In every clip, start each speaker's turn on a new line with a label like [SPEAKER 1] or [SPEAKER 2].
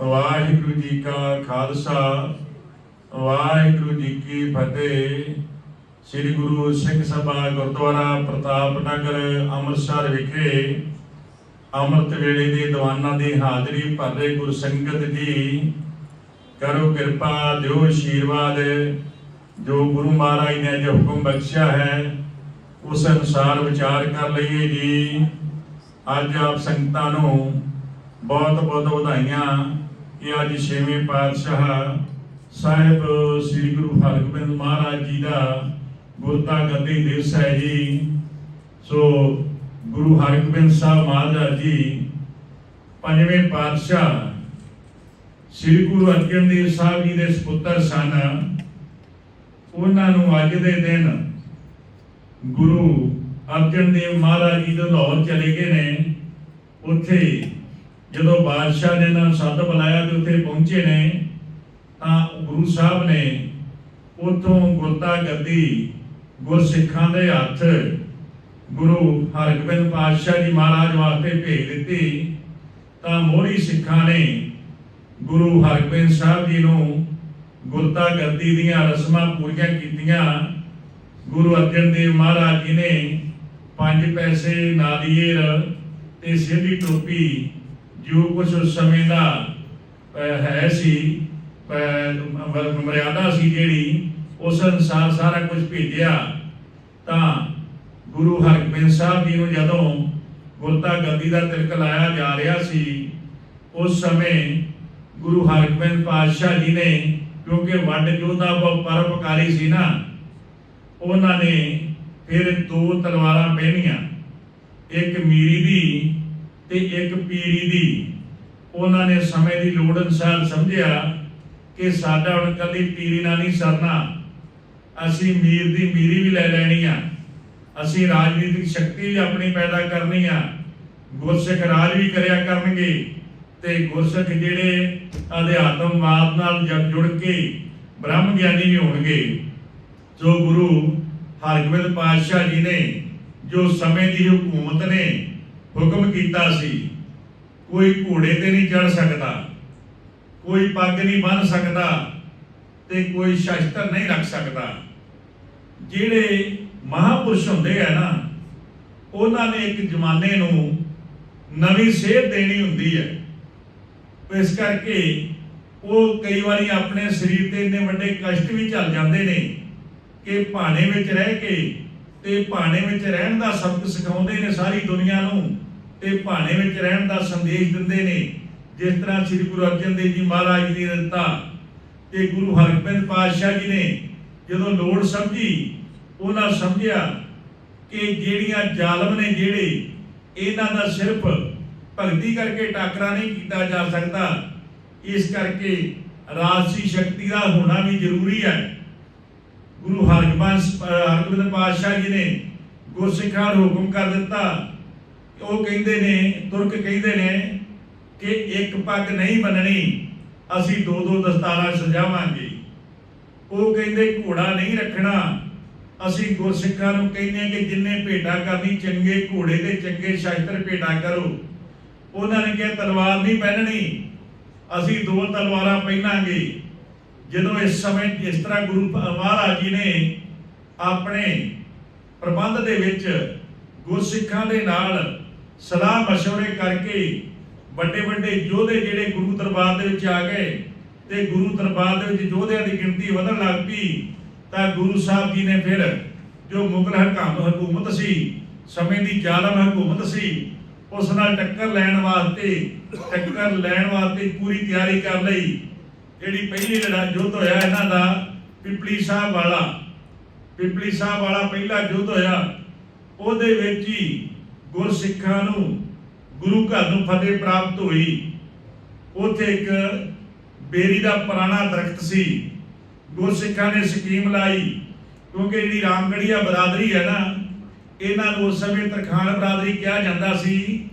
[SPEAKER 1] ਵਾਹਿਗੁਰੂ ਜੀ ਕਾ ਖਾਲਸਾ, ਵਾਹਿਗੁਰੂ ਜੀ ਕੀ ਫਤਿਹ। ਸ੍ਰੀ ਗੁਰੂ ਸਿੰਘ ਸਭਾ ਗੁਰਦੁਆਰਾ ਪ੍ਰਤਾਪ ਨਗਰ, ਅੰਮ੍ਰਿਤਸਰ ਵਿਖੇ ਅੰਮ੍ਰਿਤ ਵੇਲੇ ਦੇ ਦੀਵਾਨਾਂ ਦੀ ਹਾਜ਼ਰੀ ਭਰ ਰਹੇ ਗੁਰੂ ਸੰਗਤ ਜੀ, ਕਰੋ ਕਿਰਪਾ, ਦਿਓ ਆਸ਼ੀਰਵਾਦ ਜੋ ਗੁਰੂ ਮਹਾਰਾਜ ਨੇ ਜੋ ਹੁਕਮ ਬਖਸ਼ਿਆ ਹੈ, ਉਸ ਅਨੁਸਾਰ ਵਿਚਾਰ ਕਰ ਲਈਏ ਜੀ। ਅੱਜ ਆਪ ਸੰਗਤਾਂ ਨੂੰ ਬਹੁਤ ਬਹੁਤ ਵਧਾਈਆਂ। ਕਿ ਅੱਜ ਛੇਵੇਂ ਪਾਤਸ਼ਾਹ ਸਾਹਿਬ ਸ੍ਰੀ ਗੁਰੂ ਹਰਗੋਬਿੰਦ ਮਹਾਰਾਜ ਜੀ ਦਾ ਗੁਰਤਾ ਗੱਦੀ ਦਿਵਸ ਹੈ ਜੀ। ਸੋ ਗੁਰੂ ਹਰਗੋਬਿੰਦ ਸਾਹਿਬ ਮਹਾਰਾਜ ਜੀ, ਪੰਜਵੇਂ ਪਾਤਸ਼ਾਹ ਸ੍ਰੀ ਗੁਰੂ ਅਰਜਨ ਦੇਵ ਸਾਹਿਬ ਜੀ ਦੇ ਸੁਪੁੱਤਰ ਸਨ। ਉਹਨਾਂ ਨੂੰ ਅੱਜ ਦੇ ਦਿਨ ਗੁਰੂ ਅਰਜਨ ਦੇਵ ਮਹਾਰਾਜ ਜੀ ਦੇ ਲਾਹੌਰ ਚਲੇ ਗਏ ਨੇ। ਉੱਥੇ ਜਦੋਂ ਬਾਦਸ਼ਾਹ ਨੇ ਇਹਨਾਂ ਸੱਦ ਬੁਲਾਇਆ ਤੇ ਉੱਥੇ ਪਹੁੰਚੇ ਨੇ, ਤਾਂ ਗੁਰੂ ਸਾਹਿਬ ਨੇ ਉਥੋਂ ਗੁਰਤਾ ਗੱਦੀ ਗੁਰਸਿੱਖਾਂ ਦੇ ਹੱਥ ਗੁਰੂ ਹਰਗੋਬਿੰਦ ਪਾਤਸ਼ਾਹ ਜੀ ਮਹਾਰਾਜ ਵਾਸਤੇ ਭੇਜ ਦਿੱਤੀ। ਤਾਂ ਮੋਹਰੀ ਸਿੱਖਾਂ ਨੇ ਗੁਰੂ ਹਰਗੋਬਿੰਦ ਸਾਹਿਬ ਜੀ ਨੂੰ ਗੁਰਤਾ ਗੱਦੀ ਦੀਆਂ ਰਸਮਾਂ ਪੂਰੀਆਂ ਕੀਤੀਆਂ। ਗੁਰੂ ਅਰਜਨ ਦੇਵ ਮਹਾਰਾਜ ਜੀ ਨੇ ਪੰਜ ਪੈਸੇ ਨਾਲੀਰ ਤੇ ਸਿਰ ਟੋਪੀ ਜੋ ਕੁਝ ਉਸ ਸਮੇਂ ਦਾ ਹੈ ਸੀ ਮਰਿਆਦਾ ਸੀ ਜਿਹੜੀ, ਉਸ ਅਨੁਸਾਰ ਸਾਰਾ ਕੁਝ ਭੇਜਿਆ, ਤਾਂ ਗੁਰੂ ਹਰਗੋਬਿੰਦ ਸਾਹਿਬ ਜੀ ਨੂੰ ਜਦੋਂ ਗੁਰਤਾ ਗੱਦੀ ਦਾ ਤਿਲਕ ਲਾਇਆ ਜਾ ਰਿਹਾ ਸੀ, ਉਸ ਸਮੇਂ ਗੁਰੂ ਹਰਗੋਬਿੰਦ ਪਾਤਸ਼ਾਹ ਜੀ ਨੇ, ਕਿਉਂਕਿ ਵੱਡ ਯੋਧਾ ਪਰਪਕਾਰੀ ਸੀ ਨਾ, ਉਹਨਾਂ ਨੇ ਫਿਰ ਦੋ ਤਲਵਾਰਾਂ ਪਹਿਨੀਆਂ, ਇੱਕ ਮੀਰੀ ਦੀ ਤੇ ਇੱਕ ਪੀਰੀ ਦੀ ਉਹਨਾਂ ਨੇ ਸਮੇਂ ਦੀ ਲੋੜ ਅਨੁਸਾਰ ਸਮਝਿਆ ਕਿ ਸਾਡਾ ਹੁਣ ਕਦੀ ਪੀਰੀ ਨਾਲ ਨਹੀਂ ਸਰਨਾ। ਅਸੀਂ ਮੀਰ ਦੀ ਮੀਰੀ ਵੀ ਲੈ ਲੈਣੀ ਆ। ਅਸੀਂ ਰਾਜਨੀਤਿਕ ਸ਼ਕਤੀ ਵੀ ਆਪਣੀ ਪੈਦਾ ਕਰਨੀ ਆ। ਗੁਰਸਿੱਖ ਰਾਜ ਵੀ ਕਰਿਆ ਕਰਨਗੇ ਤੇ ਗੁਰਸਿੱਖ ਜਿਹੜੇ ਅਧਿਆਤਮਵਾਦ ਨਾਲ ਜੁੜ ਕੇ ਬ੍ਰਹਮ ਗਿਆਨੀ ਵੀ ਹੋਣਗੇ। ਜੋ ਗੁਰੂ ਹਰਗੋਬਿੰਦ ਪਾਤਸ਼ਾਹ ਜੀ ਨੇ ਜੋ ਸਮੇਂ ਦੀ ਹਕੂਮਤ ਨੇ ਹੁਕਮ ਕੀਤਾ ਸੀ, ਕੋਈ ਘੋੜੇ ਤੇ ਨਹੀਂ ਚੜ ਸਕਦਾ, ਕੋਈ ਪੱਗ ਨਹੀਂ ਬੰਨ ਸਕਦਾ ਤੇ ਕੋਈ ਸ਼ਸਤਰ ਨਹੀਂ ਰੱਖ ਸਕਦਾ। ਜਿਹੜੇ ਮਹਾਪੁਰਸ਼ ਹੁੰਦੇ ਆ ਨਾ, ਉਹਨਾਂ ਨੇ ਇੱਕ ਜ਼ਮਾਨੇ ਨੂੰ ਨਵੀਂ ਸੇਧ ਦੇਣੀ ਹੁੰਦੀ ਹੈ। ਇਸ ਕਰਕੇ ਉਹ ਕਈ ਵਾਰੀ ਆਪਣੇ ਸਰੀਰ ਤੇ ਇੰਨੇ ਵੱਡੇ ਕਸ਼ਟ ਵੀ ਝੱਲ ਜਾਂਦੇ ਨੇ ਕਿ ਭਾਣੇ ਵਿੱਚ ਰਹਿ ਕੇ ਤੇ ਭਾਣੇ ਵਿੱਚ ਰਹਿਣ ਦਾ ਸਬਕ ਸਿਖਾਉਂਦੇ ਨੇ ਸਾਰੀ ਦੁਨੀਆ ਨੂੰ, ਤੇ ਭਾਣੇ ਵਿੱਚ ਰਹਿਣ ਦਾ ਸੰਦੇਸ਼ ਦਿੰਦੇ ਨੇ, ਜਿਸ ਤਰ੍ਹਾਂ ਸ੍ਰੀ ਗੁਰੂ ਅਰਜਨ ਦੇਵ ਜੀ ਮਹਾਰਾਜ ਜੀ ਨੇ ਦਿੱਤਾ, ਤੇ ਗੁਰੂ ਹਰਗੋਬਿੰਦ ਪਾਤਸ਼ਾਹ ਜੀ ਨੇ ਜਦੋਂ ਲੋੜ ਸਮਝੀ, ਉਹਨਾਂ ਸਮਝਿਆ ਕਿ ਜਿਹੜੀਆਂ ਜ਼ਾਲਮ ਨੇ ਜਿਹੜੇ, ਇਹਨਾਂ ਦਾ ਸਿਰਫ ਭਗਤੀ ਕਰਕੇ ਟਾਕਰਾ ਨਹੀਂ ਕੀਤਾ ਜਾ ਸਕਦਾ, ਇਸ ਕਰਕੇ ਰਾਜਸੀ ਸ਼ਕਤੀ ਦਾ ਹੋਣਾ ਵੀ ਜ਼ਰੂਰੀ ਹੈ। ਗੁਰੂ ਹਰਗੋਬਿੰਦ ਹਰਗੋਬਿੰਦ ਪਾਤਸ਼ਾਹ ਜੀ ਨੇ ਗੁਰਸਿੱਖਾਂ ਨੂੰ ਹੁਕਮ ਕਰ ਦਿੱਤਾ। ਉਹ ਕਹਿੰਦੇ ਨੇ, ਤੁਰਕ ਕਹਿੰਦੇ ਨੇ ਕਿ ਇੱਕ ਪੱਗ ਨਹੀਂ ਬੰਨਣੀ, ਅਸੀਂ ਦੋ ਦੋ ਦਸਤਾਰਾਂ ਸਜਾਵਾਂਗੇ। ਉਹ ਕਹਿੰਦੇ, ਘੋੜਾ ਨਹੀਂ ਰੱਖਣਾ। ਅਸੀਂ ਗੁਰਸਿੱਖਾਂ ਨੂੰ ਕਹਿੰਦੇ ਹਾਂ ਕਿ ਜਿੰਨੇ ਭੇਟਾ ਕਰਨੀ, ਚੰਗੇ ਘੋੜੇ ਤੇ ਚੰਗੇ ਸ਼ਸਤਰ ਭੇਟਾ ਕਰੋ। ਉਹਨਾਂ ਨੇ ਕਿਹਾ, ਤਲਵਾਰ ਨਹੀਂ ਪਹਿਨਣੀ ਅਸੀਂ ਦੋ ਤਲਵਾਰਾਂ ਪਹਿਨਾਂਗੇ। ਜਦੋਂ ਇਸ ਸਮੇਂ ਇਸ ਤਰ੍ਹਾਂ ਗੁਰੂ ਮਹਾਰਾਜ ਜੀ ਨੇ ਆਪਣੇ ਪ੍ਰਬੰਧ ਦੇ ਵਿੱਚ ਗੁਰਸਿੱਖਾਂ ਦੇ ਨਾਲ ਸਲਾਹ مشورے ਕਰਕੇ ਵੱਡੇ ਵੱਡੇ ਯੋਧੇ ਜਿਹੜੇ ਗੁਰੂ ਦਰਬਾਰ ਦੇ ਵਿੱਚ ਆ ਗਏ ਤੇ ਗੁਰੂ ਦਰਬਾਰ ਦੇ ਵਿੱਚ ਯੋਧਿਆਂ ਦੀ ਗਿਣਤੀ ਵਧਣ ਲੱਗ ਪਈ ਤਾਂ ਗੁਰੂ ਸਾਹਿਬ ਜੀ ਨੇ ਫਿਰ ਜੋ ਮੁਗਲ ਹਕਮ ਹਕੂਮਤ ਸੀ ਸਮੇਂ ਦੀ ਜ਼ਾਲਮ ਹਕੂਮਤ ਸੀ ਉਸ ਨਾਲ ਟੱਕਰ ਲੈਣ ਵਾਸਤੇ ਟੱਕਰ ਲੈਣ ਵਾਸਤੇ ਪੂਰੀ ਤਿਆਰੀ ਕਰ ਲਈ ਜਿਹੜੀ ਪਹਿਲੀ ਲੜਾਈ ਯੁੱਧ ਹੋਇਆ ਇਹਨਾਂ ਦਾ, ਪਿਪਲੀ ਸਾਹਿਬ ਵਾਲਾ, ਪਿਪਲੀ ਸਾਹਿਬ ਵਾਲਾ ਪਹਿਲਾ ਯੁੱਧ ਹੋਇਆ, ਉਹਦੇ ਵਿੱਚ ਹੀ ਗੁਰਸਿੱਖਾਂ ਨੂੰ, ਗੁਰੂ ਘਰ ਨੂੰ ਫਤਿਹ ਪ੍ਰਾਪਤ ਹੋਈ। ਉੱਥੇ ਇੱਕ ਬੇਰੀ ਦਾ ਪੁਰਾਣਾ ਦਰਖਤ ਸੀ। ਗੁਰਸਿੱਖਾਂ ਨੇ ਸਕੀਮ ਲਾਈ, ਕਿਉਂਕਿ ਜਿਹੜੀ ਰਾਮਗੜੀਆ ਬਰਾਦਰੀ ਹੈ ਨਾ, ਇਹਨਾਂ ਨੂੰ ਉਸ ਸਮੇਂ ਤਰਖਾਨ ਬਰਾਦਰੀ ਕਿਹਾ ਜਾਂਦਾ ਸੀ।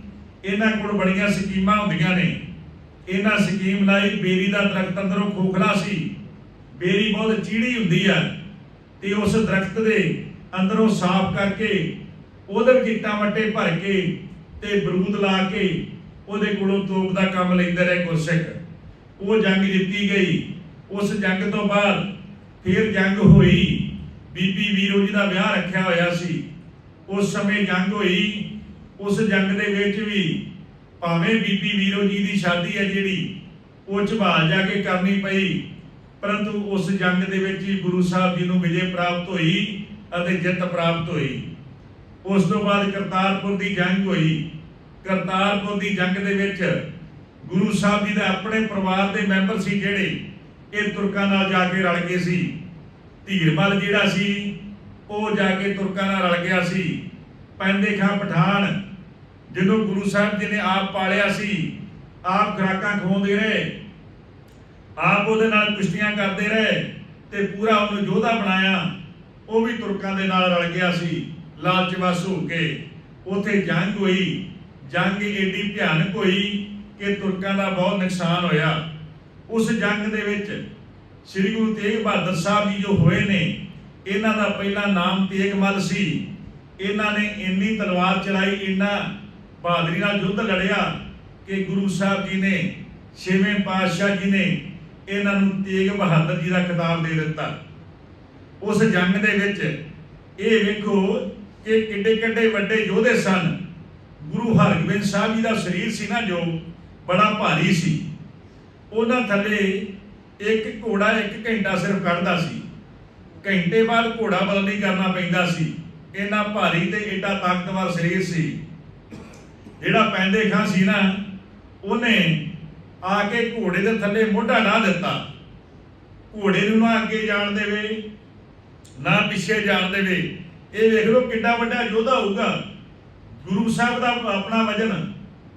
[SPEAKER 1] ਇਹਨਾਂ ਕੋਲ ਬੜੀਆਂ ਸਕੀਮਾਂ ਹੁੰਦੀਆਂ ਨੇ। ਇਹਨਾਂ ਸਕੀਮ ਲਾਈ, ਬੇਰੀ ਦਾ ਦਰਖਤ ਅੰਦਰੋਂ ਖੋਖਲਾ ਸੀ। ਬੇਰੀ ਬਹੁਤ ਚੀੜੀ ਹੁੰਦੀ ਆ ਤੇ ਉਸ ਦਰਖਤ ਦੇ ਅੰਦਰੋਂ ਸਾਫ਼ ਕਰਕੇ ਉਹਦੇ ਵਿੱਚ ਇੱਟਾਂ ਵੱਟੇ ਭਰ ਕੇ ਤੇ ਬਰੂਦ ਲਾ ਕੇ ਉਹਦੇ ਕੋਲੋਂ ਤੋਪ ਦਾ ਕੰਮ ਲੈਂਦੇ ਰਹੇ ਗੁਰਸਿੱਖ। ਉਹ ਜੰਗ ਜਿੱਤੀ ਗਈ। ਉਸ ਜੰਗ ਤੋਂ ਬਾਅਦ ਫਿਰ ਜੰਗ ਹੋਈ। ਬੀਬੀ ਵੀਰੋ ਜੀ ਦਾ ਵਿਆਹ ਰੱਖਿਆ ਹੋਇਆ ਸੀ। ਉਸ ਸਮੇਂ ਜੰਗ ਹੋਈ। ਉਸ ਜੰਗ ਦੇ ਵਿੱਚ ਵੀ ਭਾਵੇਂ ਬੀਬੀ ਵੀਰੋ ਜੀ ਦੀ ਸ਼ਾਦੀ ਹੈ ਜਿਹੜੀ, ਉਹ ਝਬਾਲ ਜਾ ਕੇ ਕਰਨੀ ਪਈ, ਪਰੰਤੂ ਉਸ ਜੰਗ ਦੇ ਵਿੱਚ ਹੀ ਗੁਰੂ ਸਾਹਿਬ ਜੀ ਨੂੰ ਵਿਜੇ ਪ੍ਰਾਪਤ ਹੋਈ ਅਤੇ ਜਿੱਤ ਪ੍ਰਾਪਤ ਹੋਈ। ਉਸ ਤੋਂ ਬਾਅਦ ਕਰਤਾਰਪੁਰ ਦੀ ਜੰਗ ਹੋਈ। ਕਰਤਾਰਪੁਰ ਦੀ ਜੰਗ ਦੇ ਵਿੱਚ ਗੁਰੂ ਸਾਹਿਬ ਜੀ ਦੇ ਆਪਣੇ ਪਰਿਵਾਰ ਦੇ ਮੈਂਬਰ ਸੀ ਜਿਹੜੇ, ਇਹ ਤੁਰਕਾਂ ਨਾਲ ਜਾ ਕੇ ਰਲ ਗਏ ਸੀ। ਧੀਰਮਲ ਜਿਹੜਾ ਸੀ, ਉਹ ਜਾ ਕੇ ਤੁਰਕਾਂ ਨਾਲ ਰਲ ਗਿਆ ਸੀ। ਪੈਂਦੇ ਖਾਂ ਪਠਾਨ ਜਿਹਨੂੰ ਗੁਰੂ ਸਾਹਿਬ ਜੀ ਨੇ ਆਪ ਪਾਲਿਆ ਸੀ, ਆਪ ਖੁਰਾਕਾਂ ਖਵਾਉਂਦੇ ਰਹੇ, ਆਪ ਉਹਦੇ ਨਾਲ ਕੁਸ਼ਤੀਆਂ ਕਰਦੇ ਰਹੇ ਤੇ ਪੂਰਾ ਉਹਨੂੰ ਯੋਧਾ ਬਣਾਇਆ, ਉਹ ਵੀ ਤੁਰਕਾਂ ਦੇ ਨਾਲ ਰਲ ਗਿਆ ਸੀ ਲਾਲਚਵਸ ਹੋ ਕੇ। ਉਥੇ ਜੰਗ ਹੋਈ, ਜੰਗ ਏਡੀ ਭਿਆਨਕ ਹੋਈ ਕਿ ਤੁਰਕਾਂ ਦਾ ਬਹੁਤ ਨੁਕਸਾਨ ਹੋਇਆ। ਉਸ ਜੰਗ ਦੇ ਵਿੱਚ ਸ੍ਰੀ ਗੁਰੂ ਤੇਗ ਬਹਾਦਰ ਸਾਹਿਬ ਜੀ ਜੋ ਹੋਏ ਨੇ, ਇਹਨਾਂ ਦਾ ਪਹਿਲਾ ਨਾਮ ਤੇਗਮਲ ਸੀ। ਇਹਨਾਂ ਨੇ ਇੰਨੀ ਤਲਵਾਰ ਚਲਾਈ, ਇੰਨਾ ਬਹਾਦਰੀ ਨਾਲ ਯੁੱਧ ਲੜਿਆ ਕਿ ਗੁਰੂ ਸਾਹਿਬ ਜੀ ਨੇ, ਛੇਵੇਂ ਪਾਤਸ਼ਾਹ ਜੀ ਨੇ ਇਹਨਾਂ ਨੂੰ ਤੇਗ ਬਹਾਦਰ ਜੀ ਦਾ ਖਿਤਾਬ ਦੇ ਦਿੱਤਾ। ਉਸ ਜੰਗ ਦੇ ਵਿੱਚ ਇਹ ਵੇਖੋ ਕਿ ਕਿੱਡੇ ਕਿੱਡੇ ਵੱਡੇ ਯੋਧੇ ਸਨ। ਗੁਰੂ ਹਰਗੋਬਿੰਦ ਸਾਹਿਬ ਜੀ ਦਾ ਸਰੀਰ ਸੀ ਨਾ ਜੋ ਬੜਾ ਭਾਰੀ ਸੀ। ਉਹਨਾਂ ਥੱਲੇ ਇੱਕ ਘੋੜਾ ਇੱਕ ਘੰਟਾ ਸਿਰਫ ਕੱਢਦਾ ਸੀ। ਘੰਟੇ ਬਾਅਦ ਘੋੜਾ ਬਦਲੀ ਕਰਨਾ ਪੈਂਦਾ ਸੀ। ਇੰਨਾ ਭਾਰੀ ਤੇ ਏਡਾ ਤਾਕਤਵਰ ਸਰੀਰ ਸੀ। ਜਿਹੜਾ ਪੈਂਦੇ ਖਾਂ ਸੀ ਨਾ, ਉਹਨੇ ਆ ਕੇ ਘੋੜੇ ਦੇ ਥੱਲੇ ਮੋਢਾ ਲਾ ਦਿੱਤਾ। ਘੋੜੇ ਨੂੰ ਨਾ ਅੱਗੇ ਜਾਣ ਦੇਵੇ, ਨਾ ਪਿੱਛੇ ਜਾਣ ਦੇਵੇ। ਇਹ ਵੇਖ ਲਓ ਕਿੱਡਾ ਵੱਡਾ ਯੋਧਾ ਹੋਊਗਾ। ਗੁਰੂ ਸਾਹਿਬ ਦਾ ਆਪਣਾ ਵਜਨ,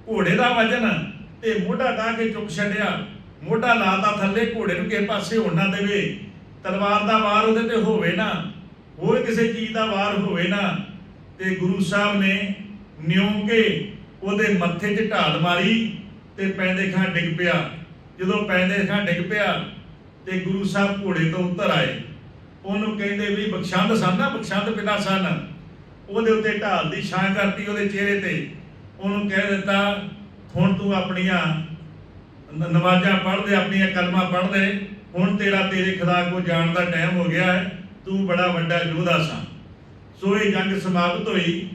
[SPEAKER 1] ਘੋੜੇ ਦਾ ਵਜਨ, ਤੇ ਮੋਢਾ ਢਾ ਕੇ ਚੁੱਕ ਛੱਡਿਆ। ਮੋਢਾ ਲਾਤਾ ਥੱਲੇ, ਘੋੜੇ ਨੂੰ ਕਿਸੇ ਪਾਸੇ ਹੋਣ ਨਾ ਦੇਵੇ। ਤਲਵਾਰ ਦਾ ਵਾਰ ਉਹਦੇ ਤੇ ਹੋਵੇ ਨਾ, ਹੋਰ ਕਿਸੇ ਚੀਜ਼ ਦਾ ਵਾਰ ਹੋਵੇ ਨਾ। ਤੇ ਗੁਰੂ ਸਾਹਿਬ ਨੇ ਨਿਉਂ ਕੇ ਉਹਦੇ ਮੱਥੇ 'ਚ ਢਾਲ ਮਾਰੀ ਤੇ ਪੈਂਦੇ ਖਾਂ ਡਿੱਗ ਪਿਆ। ਜਦੋਂ ਪੈਂਦੇ ਖਾਂ ਡਿੱਗ ਪਿਆ ਤੇ ਗੁਰੂ ਸਾਹਿਬ ਘੋੜੇ ਤੋਂ ਉੱਤਰ ਆਏ। ਉਹਨੂੰ ਕਹਿੰਦੇ ਵੀ ਬਖਸ਼ੰਦ ਸਨ ਨਾ, ਬਖਸ਼ੰਦ ਪਿਤਾ ਸਨ। ਉਹਦੇ ਉੱਤੇ ਢਾਲ ਦੀ ਛਾਂ ਕਰਤੀ ਉਹਦੇ ਚਿਹਰੇ ਤੇ। ਉਹਨੂੰ ਕਹਿ ਦਿੱਤਾ, ਹੁਣ ਤੂੰ ਆਪਣੀਆਂ ਨਵਾਜ਼ਾਂ ਪੜ੍ਹਦੇ ਆਪਣੀਆਂ ਕਲਮਾਂ ਪੜ੍ਹਦੇ ਹੁਣ ਤੇਰਾ ਤੇਰੇ ਖੁਦਾ ਕੋ ਜਾਣ ਦਾ ਟਾਈਮ ਹੋ ਗਿਆ ਹੈ। ਤੂੰ ਬੜਾ ਵੱਡਾ ਯੋਧਾ ਸਾਂ। ਸੋ ਇਹ ਜੰਗ ਸਮਾਪਤ ਹੋਈ।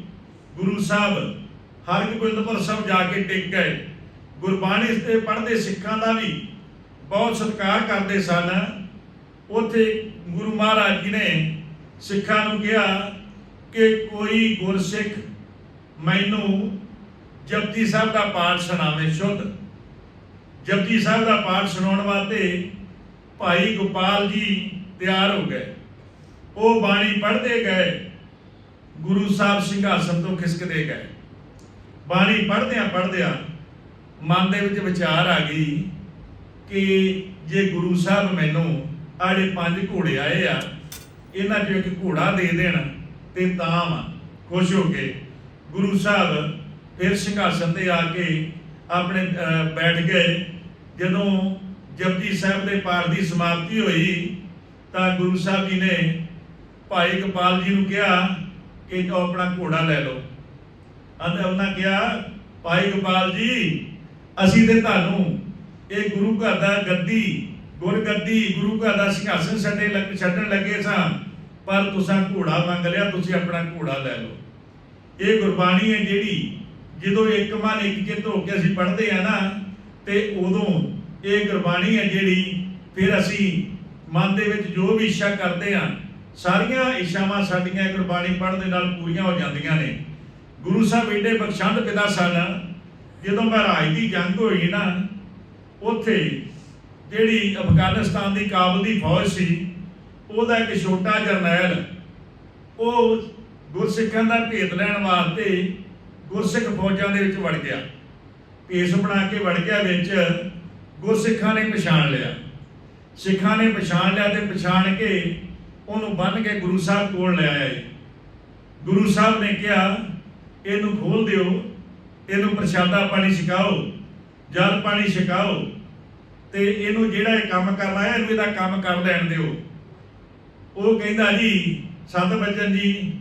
[SPEAKER 1] ਗੁਰੂ ਸਾਹਿਬ ਹਰਗੋਬਿੰਦਪੁਰ ਸਾਹਿਬ ਜਾ ਕੇ ਟਿਕ ਗਏ। ਗੁਰਬਾਣੀ ਤੇ ਪੜ੍ਹਦੇ ਸਿੱਖਾਂ ਦਾ ਵੀ ਬਹੁਤ ਸਤਿਕਾਰ ਕਰਦੇ ਸਨ। ਉੱਥੇ ਗੁਰੂ ਮਹਾਰਾਜ ਜੀ ਨੇ ਸਿੱਖਾਂ ਨੂੰ ਕਿਹਾ ਕਿ ਕੋਈ ਗੁਰਸਿੱਖ ਮੈਨੂੰ ਜਪਜੀ ਸਾਹਿਬ ਦਾ ਪਾਠ ਸੁਣਾਵੇ ਸ਼ੁੱਧ। ਜਪਜੀ ਸਾਹਿਬ ਦਾ ਪਾਠ ਸੁਣਾਉਣ ਵਾਸਤੇ ਭਾਈ ਗੋਪਾਲ ਜੀ ਤਿਆਰ ਹੋ ਗਏ। ਉਹ ਬਾਣੀ ਪੜ੍ਹਦੇ ਗਏ। ਗੁਰੂ ਸਾਹਿਬ ਸਿੰਘਾਸਨ ਤੋਂ ਖਿਸਕਦੇ ਗਏ। ਬਾਣੀ ਪੜ੍ਹਦਿਆਂ ਪੜ੍ਹਦਿਆਂ ਮਨ ਦੇ ਵਿੱਚ ਵਿਚਾਰ ਆ ਗਈ ਕਿ ਜੇ ਗੁਰੂ ਸਾਹਿਬ ਮੈਨੂੰ ਆੜੇ ਪੰਜ ਘੋੜੇ ਆਏ ਆ, ਇਹਨਾਂ ਚੋਂ ਇੱਕ ਘੋੜਾ ਦੇ ਦੇਣ ਤੇ ਤਾਂ ਖੁਸ਼ ਹੋ ਕੇ। ਗੁਰੂ ਸਾਹਿਬ ਫਿਰ ਸਿੰਘਾਸਨ ਤੇ ਆ ਕੇ ਆਪਣੇ ਬੈਠ ਗਏ। ਜਦੋਂ ਜਪਜੀ ਸਾਹਿਬ ਦੇ ਪਾਠ ਦੀ ਸਮਾਪਤੀ ਹੋਈ, ਤਾਂ ਗੁਰੂ ਸਾਹਿਬ ਜੀ ਨੇ ਭਾਈ ਕਪਾਲ ਜੀ ਨੂੰ ਕਿਹਾ ਕਿ ਜੋ ਆਪਣਾ ਘੋੜਾ ਲੈ ਲਓ। ਅਤੇ ਉਹਨਾਂ ਕਿਹਾ, ਭਾਈ ਗੋਪਾਲ ਜੀ, ਅਸੀਂ ਤੇ ਤੁਹਾਨੂੰ ਇਹ ਗੁਰੂ ਘਰ ਦਾ ਗੱਦੀ ਗੁਰਗੱਦੀ ਗੁਰੂ ਘਰ ਦਾ ਸਿੰਘਾਸਨ ਛੱਡੇ ਲੱਗ, ਛੱਡਣ ਲੱਗੇ ਸਾਂ, ਪਰ ਤੁਸੀਂ ਘੋੜਾ ਮੰਗ ਲਿਆ, ਤੁਸੀਂ ਆਪਣਾ ਘੋੜਾ ਲੈ ਲਓ। ਇਹ ਗੁਰਬਾਣੀ ਹੈ ਜਿਹੜੀ, ਜਦੋਂ ਇੱਕ ਮਨ ਇੱਕ ਚਿੱਤ ਹੋ ਕੇ ਅਸੀਂ ਪੜ੍ਹਦੇ ਆ ਨਾ, ਤੇ ਉਦੋਂ ਇਹ ਗੁਰਬਾਣੀ ਹੈ ਜਿਹੜੀ, ਫਿਰ ਅਸੀਂ ਮਨ ਦੇ ਵਿੱਚ ਜੋ ਵੀ ਇੱਛਾ ਕਰਦੇ ਆ ਸਾਰੀਆਂ ਇੱਛਾਵਾਂ ਸਾਡੀਆਂ ਗੁਰਬਾਣੀ ਪੜ੍ਹਨ ਦੇ ਨਾਲ ਪੂਰੀਆਂ ਹੋ ਜਾਂਦੀਆਂ ਨੇ। ਗੁਰੂ ਸਾਹਿਬ ਏਡੇ ਬਖਸ਼ੰਦ ਪਿਤਾ ਸਨ ਜਦੋਂ ਮਹਾਰਾਜ ਦੀ ਜੰਗ ਹੋਈ ਨਾ, ਉੱਥੇ ਜਿਹੜੀ ਅਫਗਾਨਿਸਤਾਨ ਦੀ ਕਾਬਲ ਦੀ ਫੌਜ ਸੀ, ਉਹਦਾ ਇੱਕ ਛੋਟਾ ਜਰਨੈਲ, ਉਹ ਗੁਰਸਿੱਖਾਂ ਦਾ ਭੇਤ ਲੈਣ ਵਾਸਤੇ ਗੁਰਸਿੱਖ ਫੌਜਾਂ ਦੇ ਵਿੱਚ ਵੜ ਗਿਆ। ਭੇਸ ਬਣਾ ਕੇ ਵੜ ਗਿਆ ਵਿੱਚ, ਗੁਰਸਿੱਖਾਂ ਨੇ ਪਛਾਣ ਲਿਆ। ਸਿੱਖਾਂ ਨੇ ਪਛਾਣ ਲਿਆ ਤੇ ਪਛਾਣ ਕੇ ਉਹਨੂੰ ਬੰਨ ਕੇ ਗੁਰੂ ਸਾਹਿਬ ਕੋਲ ਲੈ ਆਏ। ਗੁਰੂ ਸਾਹਿਬ ਨੇ ਕਿਹਾ ਇਹਨੂੰ ਖੋਲ ਦਿਓ, ਇਹਨੂੰ ਪ੍ਰਸ਼ਾਦਾ ਪਾਣੀ ਛਕਾਓ, ਜਲ ਪਾਣੀ ਛਕਾਓ, ਤੇ ਇਹਨੂੰ ਜਿਹੜਾ ਇਹ ਕੰਮ ਕਰਨਾ ਹੈ, ਇਹਨੂੰ ਇਹਦਾ ਕੰਮ ਕਰ ਲੈਣ ਦਿਓ। ਉਹ ਕਹਿੰਦਾ ਜੀ, ਸਤ ਬਚਨ ਜੀ,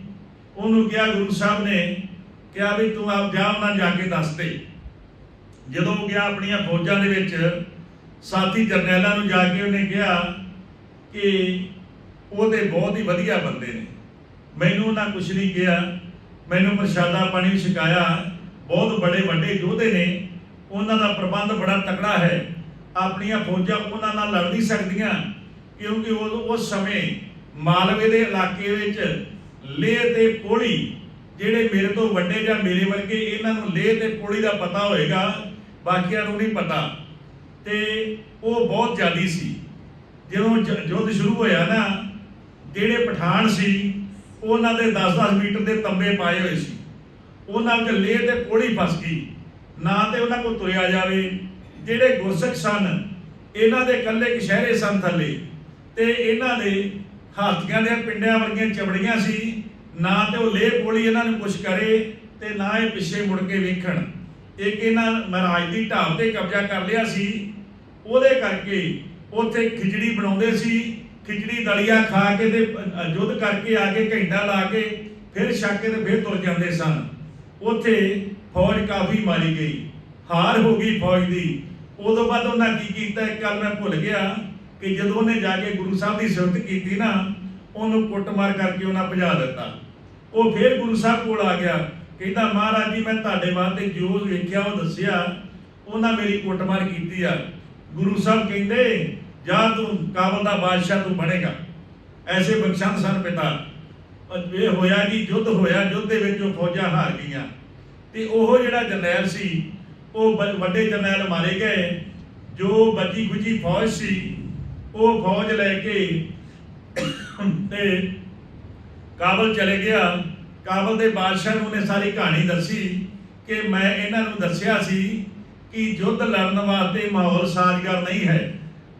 [SPEAKER 1] ਉਹਨੂੰ ਕਿਹਾ ਗੁਰੂ ਸਾਹਿਬ ਨੇ, ਕਿਹਾ ਵੀ ਤੂੰ ਆਪ ਜਾ ਉਹਨਾਂ ਜਾ ਕੇ ਦੱਸ ਦੇ। ਜਦੋਂ ਗਿਆ ਆਪਣੀਆਂ ਫੌਜਾਂ ਦੇ ਵਿੱਚ, ਸਾਥੀ ਜਰਨੈਲਾਂ ਨੂੰ ਜਾ ਕੇ ਉਹਨੇ ਕਿਹਾ ਕਿ ਉਹ ਤੇ ਬਹੁਤ ਹੀ ਵਧੀਆ ਬੰਦੇ ਨੇ। ਮੈਨੂੰ ਉਹਨਾਂ ਕੁਝ ਨਹੀਂ ਕਿਹਾ। ਮੈਨੂੰ ਪ੍ਰਸ਼ਾਦਾ ਪਾਣੀ ਛਕਾਇਆ। ਬਹੁਤ ਬੜੇ ਵੱਡੇ ਯੋਧੇ ਨੇ। ਉਹਨਾਂ ਦਾ ਪ੍ਰਬੰਧ ਬੜਾ ਤਕੜਾ ਹੈ। ਆਪਣੀਆਂ ਫੌਜਾਂ ਉਹਨਾਂ ਨਾਲ ਲੜ ਨਹੀਂ ਸਕਦੀਆਂ, ਕਿਉਂਕਿ ਉਹ ਉਸ ਸਮੇਂ ਮਾਲਵੇ ਦੇ ਇਲਾਕੇ ਵਿੱਚ ਲੇਹ ਤੇ ਪੋਲੀ, ਜਿਹੜੇ ਮੇਰੇ ਤੋਂ ਵੱਡੇ ਜਾਂ ਮੇਰੇ ਵਰਗੇ, ਇਹਨਾਂ ਨੂੰ ਲੇਹ ਤੇ ਪੋਲੀ ਦਾ ਪਤਾ ਹੋਏਗਾ, ਬਾਕੀਆਂ ਨੂੰ ਨਹੀਂ ਪਤਾ। ਤੇ ਉਹ ਬਹੁਤ ਜ਼ਿਆਦੀ ਸੀ। ਜਦੋਂ ਜ- ਯੁੱਧ ਸ਼ੁਰੂ ਹੋਇਆ ਨਾ, ਜਿਹੜੇ ਪਠਾਨ ਸੀ ਉਹਨਾਂ ਦੇ 10-10 ਮੀਟਰ ਦੇ ਤੰਬੇ ਪਾਏ ਹੋਏ ਸੀ। ਉਹਨਾਂ ਵਿੱਚ ਲੇਹ ਤੇ ਪੋੜੀ ਫਸ ਗਈ। ਨਾ ਤੇ ਉਹਨਾਂ ਕੋਲ ਤੁਰਿਆ ਜਾਵੇ। ਜਿਹੜੇ ਗੁਰਸਿੱਖ ਸਨ, ਇਹਨਾਂ ਦੇ ਇਕੱਲੇ ਕਸ਼ਹਿਰੇ ਸਨ ਥੱਲੇ। ਤੇ ਇਹਨਾਂ ਦੇ ਹਾਥੀਆਂ ਦੇ ਪਿੰਡਿਆਂ ਵਰਗੀਆਂ ਚਮੜੀਆਂ ਸੀ। ਨਾ ਤੇ ਉਹ ਲੇਹ ਪੋੜੀ ਇਹਨਾਂ ਨੂੰ ਕੁਛ ਕਰੇ ਤੇ ਨਾ ਇਹ ਪਿੱਛੇ ਮੁੜ ਕੇ ਵੇਖਣ। ਇੱਕ ਇਹਨਾਂ ਮਹਾਰਾਜ ਦੀ ਢਾਬ ਤੇ ਕਬਜ਼ਾ ਕਰ ਲਿਆ ਸੀ। ਉਹਦੇ ਕਰਕੇ ਉੱਥੇ ਖਿਚੜੀ ਬਣਾਉਂਦੇ ਸੀ। ਖਿਚੜੀ ਦਲੀਆ ਖਾ ਕੇ ਤੇ ਯੁੱਧ ਕਰਕੇ ਆ ਕੇ ਘੰਟਾ ਲਾ ਕੇ ਫਿਰ ਛੱਕ ਕੇ ਤੇ ਫਿਰ ਤੁਰ ਜਾਂਦੇ ਸਨ। ਉੱਥੇ ਫੌਜ ਕਾਫੀ ਮਾਰੀ ਗਈ। ਹਾਰ ਹੋ ਗਈ ਫੌਜ ਦੀ। ਉਦੋਂ ਬਾਅਦ ਉਹਨਾਂ ਕੀ ਕੀਤਾ, ਇੱਕ ਗੱਲ ਮੈਂ ਭੁੱਲ ਗਿਆ ਕਿ ਜਦੋਂ ਉਹਨੇ ਜਾ ਕੇ ਗੁਰੂ ਸਾਹਿਬ ਦੀ ਸਿਫਤ ਕੀਤੀ ਨਾ, ਉਹਨੂੰ ਕੁੱਟਮਾਰ ਕਰਕੇ ਉਹਨਾਂ ਭਜਾ ਦਿੱਤਾ। ਉਹ ਫਿਰ ਗੁਰੂ ਸਾਹਿਬ ਕੋਲ ਆ ਗਿਆ, ਕਹਿੰਦਾ, ਮਹਾਰਾਜ ਜੀ, ਮੈਂ ਤੁਹਾਡੇ ਵਾਸਤੇ ਜੋ ਵੇਖਿਆ, ਉਹ ਦੱਸਿਆ, ਉਹਨਾਂ ਮੇਰੀ ਕੁੱਟਮਾਰ ਕੀਤੀ ਆ। ਗੁਰੂ ਸਾਹਿਬ ਕਹਿੰਦੇ ਜਾਂ ਤੂੰ ਕਾਬਲ ਦਾ ਬਾਦਸ਼ਾਹ ਤੂੰ ਬਣੇਗਾ। ਐਸੇ ਬਖਸ਼ੰਦ ਸਨ ਪਿਤਾ। ਅਹ ਇਹ ਹੋਇਆ ਜੀ ਯੁੱਧ ਹੋਇਆ ਯੁੱਧ ਦੇ ਵਿੱਚ ਉਹ ਫੌਜਾਂ ਹਾਰ ਗਈਆਂ। ਤੇ ਉਹ ਜਿਹੜਾ ਜਰਨੈਲ ਸੀ, ਉਹ ਵੱਡੇ ਜਰਨੈਲ ਮਾਰੇ ਗਏ। ਜੋ ਬਚੀ ਖੁਚੀ ਫੌਜ ਸੀ, ਉਹ ਫੌਜ ਲੈ ਕੇ ਤੇ ਕਾਬਲ ਚਲੇ ਗਿਆ। ਕਾਬਲ ਦੇ ਬਾਦਸ਼ਾਹ ਨੂੰ ਨੇ ਸਾਰੀ ਕਹਾਣੀ ਦੱਸੀ ਕਿ ਮੈਂ ਇਹਨਾਂ ਨੂੰ ਦੱਸਿਆ ਸੀ ਕਿ ਯੁੱਧ ਲੜਨ ਵਾਸਤੇ ਮਾਹੌਲ ਸਾਜ਼ਗਾਰ ਨਹੀਂ ਹੈ।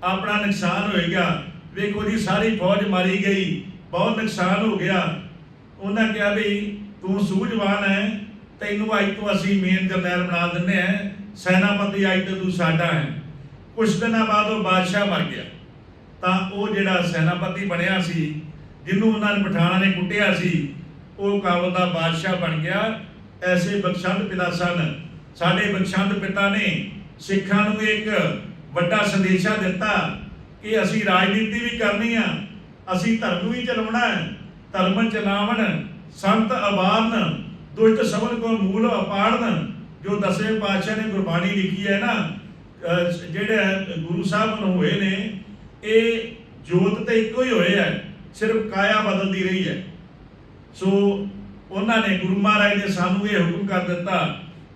[SPEAKER 1] ਆਪਣਾ ਨੁਕਸਾਨ ਹੋਏਗਾ ਵੇਖੋ ਜੀ, ਸਾਰੀ ਫੌਜ ਮਾਰੀ ਗਈ। ਬਹੁਤ ਨੁਕਸਾਨ ਹੋ ਗਿਆ। ਉਹਨਾਂ ਕਿਹਾ ਵੀ, ਤੂੰ ਸੂਝਵਾਨ ਹੈ ਤੈਨੂੰ ਅੱਜ ਤੋਂ ਅਸੀਂ ਮੇਨ ਜਰਨੈਲ ਬਣਾ ਦਿੰਨੇ ਆ ਸੈਨਾਪਤੀ ਅੱਜ ਤੋਂ ਤੂੰ ਸਾਡਾ ਹੈ ਕੁਝ ਦਿਨਾਂ ਬਾਅਦ ਉਹ ਬਾਦਸ਼ਾਹ ਮਰ ਗਿਆ। ਤਾਂ ਉਹ ਜਿਹੜਾ ਸੈਨਾਪਤੀ ਬਣਿਆ ਸੀ, ਜਿਹਨੂੰ ਉਹਨਾਂ ਨੇ ਪਠਾਣਾ ਨੇ ਕੁੱਟਿਆ ਸੀ, ਉਹ ਕਾਬਲ ਦਾ ਬਾਦਸ਼ਾਹ ਬਣ ਗਿਆ। ਐਸੇ ਬਖਸ਼ੰਦ ਪਿਤਾ ਸਨ। ਸਾਡੇ ਬਖਸ਼ੰਦ ਪਿਤਾ ਨੇ ਸਿੱਖਾਂ ਨੂੰ ਇੱਕ ਵੱਡਾ ਸੰਦੇਸ਼ਾ ਦਿੱਤਾ ਕਿ ਅਸੀਂ ਰਾਜਨੀਤੀ ਵੀ ਕਰਨੀ ਆ, ਅਸੀਂ ਧਰਮ ਵੀ ਚਲਾਉਣਾ ਹੈ। ਧਰਮ ਚਲਾਵਣ, ਸੰਤ ਆਵਾਰਨ ਦੁਸ਼ਟ ਸਬਨ ਕੋ ਮੂਲ ਅਪਾੜਨ, ਜੋ ਦਸਵੇਂ ਪਾਤਸ਼ਾਹ ਨੇ ਗੁਰਬਾਣੀ ਲਿਖੀ ਹੈ ਨਾ ਜਿਹੜੇ ਗੁਰੂ ਸਾਹਿਬ ਨੂੰ ਹੋਏ ਨੇ, ਇਹ ਜੋਤ ਤੇ ਇੱਕੋ ਹੀ ਹੋਏ ਹੈ, ਸਿਰਫ ਕਾਇਆ ਬਦਲਦੀ ਰਹੀ ਹੈ। ਸੋ ਉਹਨਾਂ ਨੇ ਗੁਰੂ ਮਹਾਰਾਜ ਨੇ ਸਾਨੂੰ ਇਹ ਹੁਕਮ ਕਰ ਦਿੱਤਾ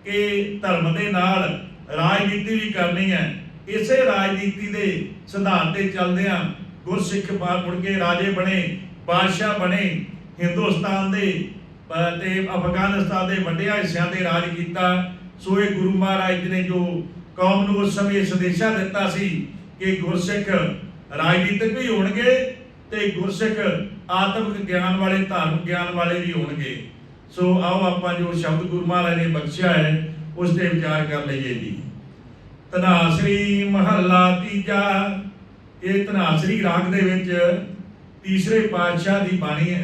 [SPEAKER 1] ਕਿ ਧਰਮ ਦੇ ਨਾਲ ਰਾਜਨੀਤੀ ਵੀ ਕਰਨੀ ਹੈ ਇਸੇ ਰਾਜਨੀਤੀ ਦੇ ਸਿਧਾਂਤ ਤੇ ਚੱਲਦਿਆਂ ਗੁਰਸਿੱਖ ਬਾਦ ਮੁੜ ਕੇ ਰਾਜੇ ਬਣੇ ਬਾਦਸ਼ਾਹ ਬਣੇ ਹਿੰਦੁਸਤਾਨ ਦੇ ਅਹ, ਤੇ ਅਫਗਾਨਿਸਤਾਨ ਦੇ ਵੱਡਿਆਂ ਹਿੱਸਿਆਂ ਤੇ ਰਾਜ ਕੀਤਾ। ਸੋ ਇਹ ਗੁਰੂ ਮਹਾਰਾਜ ਜੀ ਨੇ ਜੋ ਕੌਮ ਨੂੰ ਉਸ ਸਮੇਂ ਸੰਦੇਸ਼ਾ ਦਿੱਤਾ ਸੀ ਕਿ ਗੁਰਸਿੱਖ ਰਾਜਨੀਤਿਕ ਵੀ ਹੋਣਗੇ ਤੇ ਗੁਰਸਿੱਖ ਆਤਮਿਕ ਗਿਆਨ ਵਾਲੇ ਧਾਰਮਿਕ ਗਿਆਨ ਵਾਲੇ ਵੀ ਹੋਣਗੇ। ਸੋ ਆਓ ਆਪਾਂ ਜੋ ਸ਼ਬਦ ਗੁਰੂ ਮਹਾਰਾਜ ਨੇ ਬਖਸ਼ਿਆ ਹੈ ਉਸ ਤੇ ਵਿਚਾਰ ਕਰ ਲਈਏ ਜੀ। ਤਨਾਸਰੀ ਮਹੱਲਾ ਤੀਜਾ। ਇਹ ਤਨਾਸਰੀ ਰਾਗ ਦੇ ਵਿੱਚ ਤੀਸਰੇ ਪਾਤਸ਼ਾਹ ਦੀ ਬਾਣੀ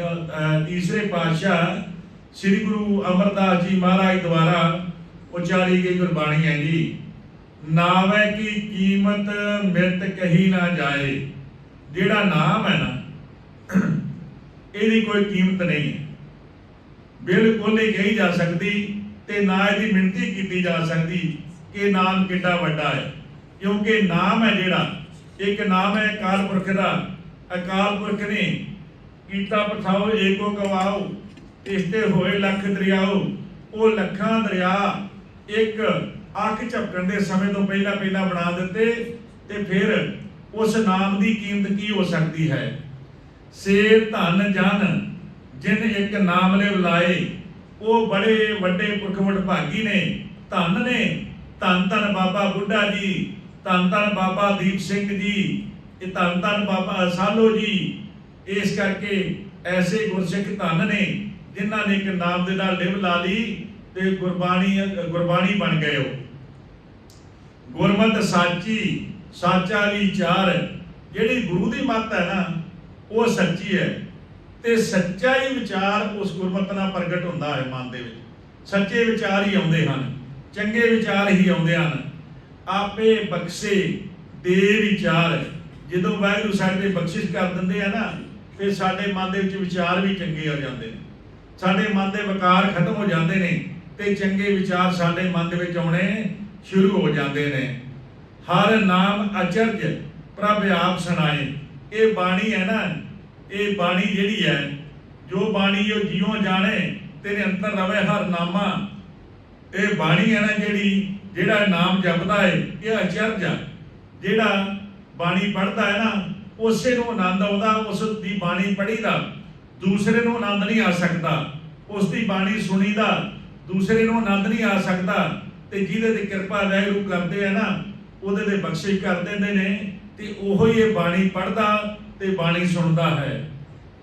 [SPEAKER 1] ਤੀਸਰੇ ਪਾਤਸ਼ਾਹ ਸ੍ਰੀ ਗੁਰੂ ਅਮਰਦਾਸ ਜੀ ਮਹਾਰਾਜ ਦੁਆਰਾ ਉਚਾਰੀ ਗਈ ਗੁਰਬਾਣੀ ਹੈ ਜੀ ਨਾਮੈ ਕੀ ਕੀਮਤ ਮਿਰਤ ਕਹੀ ਨਾ ਜਾਏ। ਜਿਹੜਾ ਨਾਮ ਹੈ ਨਾ, ਇਹਦੀ ਕੋਈ ਕੀਮਤ ਨਹੀਂ। ਹੈ ਬਿਲਕੁਲ ਨਹੀਂ ਕਹੀ ਜਾ ਸਕਦੀ ਤੇ ਨਾ ਇਹਦੀ ਮਿਣਤੀ ਕੀਤੀ ਜਾ ਸਕਦੀ। ਕਿ ਨਾਮ ਕਿੱਡਾ ਵੱਡਾ ਹੈ। ਕਿਉਂਕਿ ਨਾਮ ਹੈ ਜਿਹੜਾ, ਇੱਕ ਨਾਮ ਹੈ ਅਕਾਲ ਪੁਰਖ ਦਾ। ਅਕਾਲ ਪੁਰਖ ਨੇ ਕੀਤਾ ਪਠਾਓ ਏਕੋ ਕਵਾਓ ਇਸ ਤੇ ਹੋਏ ਲੱਖ ਦਰਿਆਓ। ਉਹ ਲੱਖਾਂ ਦਰਿਆ ਇੱਕ ਅੱਖ ਝਪਕਣ ਦੇ ਸਮੇਂ ਤੋਂ ਪਹਿਲਾਂ ਪਹਿਲਾਂ ਬਣਾ ਦਿੱਤੇ ਤੇ ਫਿਰ ਉਸ ਨਾਮ ਦੀ ਕੀਮਤ ਕੀ ਹੋ ਸਕਦੀ ਹੈ? ਸੇ ਧਨ, ਜਨ, ਜਿਨ ਇੱਕ ਨਾਮ ਲੈ ਬੁਲਾਏ ਉਹ ਬੜੇ ਵੱਡੇ ਪੁਰਖ ਵਡਭਾਗੀ ਨੇ, ਧਨ ਨੇ ਧੰਨ ਧੰਨ ਬਾਬਾ ਬੁੱਢਾ ਜੀ ਧੰਨ ਧੰਨ ਬਾਬਾ ਦੀਪ ਸਿੰਘ ਜੀ, ਇਹ ਧੰਨ ਧੰਨ ਬਾਬਾ ਸਾਲੋ ਜੀ, ਇਸ ਕਰਕੇ ਐਸੇ ਗੁਰਸਿੱਖ ਧੰਨ ਨੇ ਜਿਨ੍ਹਾਂ ਨੇ ਇੱਕ ਨਾਮ ਦੇ ਨਾਲ ਲਿਵ ਲਾ ਲਈ ਤੇ ਗੁਰਬਾਣੀ ਗੁਰਬਾਣੀ ਬਣ ਗਏ ਉਹ। ਗੁਰਮਤ ਸਾਚੀ, ਸਾਚਾ ਵਿਚਾਰ ਜਿਹੜੀ ਗੁਰੂ ਦੀ ਮੱਤ ਹੈ ਨਾ, ਉਹ ਸੱਚੀ ਹੈ। ਤੇ ਸੱਚਾ ਹੀ ਵਿਚਾਰ ਉਸ ਗੁਰਮਤਿ ਨਾਲ ਪ੍ਰਗਟ ਹੁੰਦਾ ਹੈ ਮਨ ਦੇ ਵਿੱਚ। ਸੱਚੇ ਵਿਚਾਰ ਹੀ ਆਉਂਦੇ ਹਨ। ਚੰਗੇ ਵਿਚਾਰ ਹੀ ਆਉਂਦੇ ਹਨ। ਆਪੇ ਬਖਸ਼ੇ ਤੇ ਵਿਚਾਰ। ਜਦੋਂ ਵਾਹਿਗੁਰੂ ਸਾਡੇ ਬਖਸ਼ਿਸ਼ ਕਰ ਦਿੰਦੇ ਆ ਨਾ, ਫਿਰ ਸਾਡੇ ਮਨ ਦੇ ਵਿੱਚ ਵਿਚਾਰ ਵੀ ਚੰਗੇ ਆ ਜਾਂਦੇ ਨੇ। ਸਾਡੇ ਮਨ ਦੇ ਵਿਕਾਰ ਖਤਮ ਹੋ ਜਾਂਦੇ ਨੇ ਤੇ ਚੰਗੇ ਵਿਚਾਰ ਸਾਡੇ ਮਨ ਦੇ ਵਿੱਚ ਆਉਣੇ ਸ਼ੁਰੂ ਹੋ ਜਾਂਦੇ ਨੇ। ਹਰ ਨਾਮ ਅਚਰਜ ਪ੍ਰਭ ਆਪ ਸੁਣਾਏ। ਇਹ ਬਾਣੀ ਹੈ ਨਾ, ਇਹ ਬਾਣੀ ਜਿਹੜੀ ਹੈ, ਜੋ ਬਾਣੀ ਉਹ ਜਿਉਂ ਜਾਣੇ, ਤੇਰੇ ਅੰਦਰ ਰਵੇ ਹਰ ਨਾਮਾ ਇਹ ਬਾਣੀ ਹੈ ਨਾ ਜਿਹੜੀ, ਜਿਹੜਾ ਨਾਮ ਜਪਦਾ ਹੈ ਇਹ ਅਚਰਜ ਆ। ਜਿਹੜਾ ਬਾਣੀ ਪੜ੍ਹਦਾ ਹੈ ਨਾ, ਉਸੇ ਨੂੰ ਆਨੰਦ ਆਉਂਦਾ, ਉਸ ਦੀ ਬਾਣੀ ਪੜ੍ਹੀ ਦਾ ਦੂਸਰੇ ਨੂੰ ਆਨੰਦ ਨਹੀਂ ਆ ਸਕਦਾ। ਉਸ ਦੀ ਬਾਣੀ ਸੁਣੀ ਦਾ ਦੂਸਰੇ ਨੂੰ ਆਨੰਦ ਨਹੀਂ ਆ ਸਕਦਾ। ਤੇ ਜਿਹਦੇ ਤੇ ਕਿਰਪਾ ਵਾਹਿਗੁਰੂ ਕਰਦੇ ਆ ਨਾ, ਉਹਦੇ ਤੇ ਬਖਸ਼ਿਸ਼ ਕਰ ਦਿੰਦੇ ਨੇ, ਤੇ ਉਹੋ ਹੀ ਇਹ ਬਾਣੀ ਪੜ੍ਹਦਾ ਤੇ ਬਾਣੀ ਸੁਣਦਾ ਹੈ।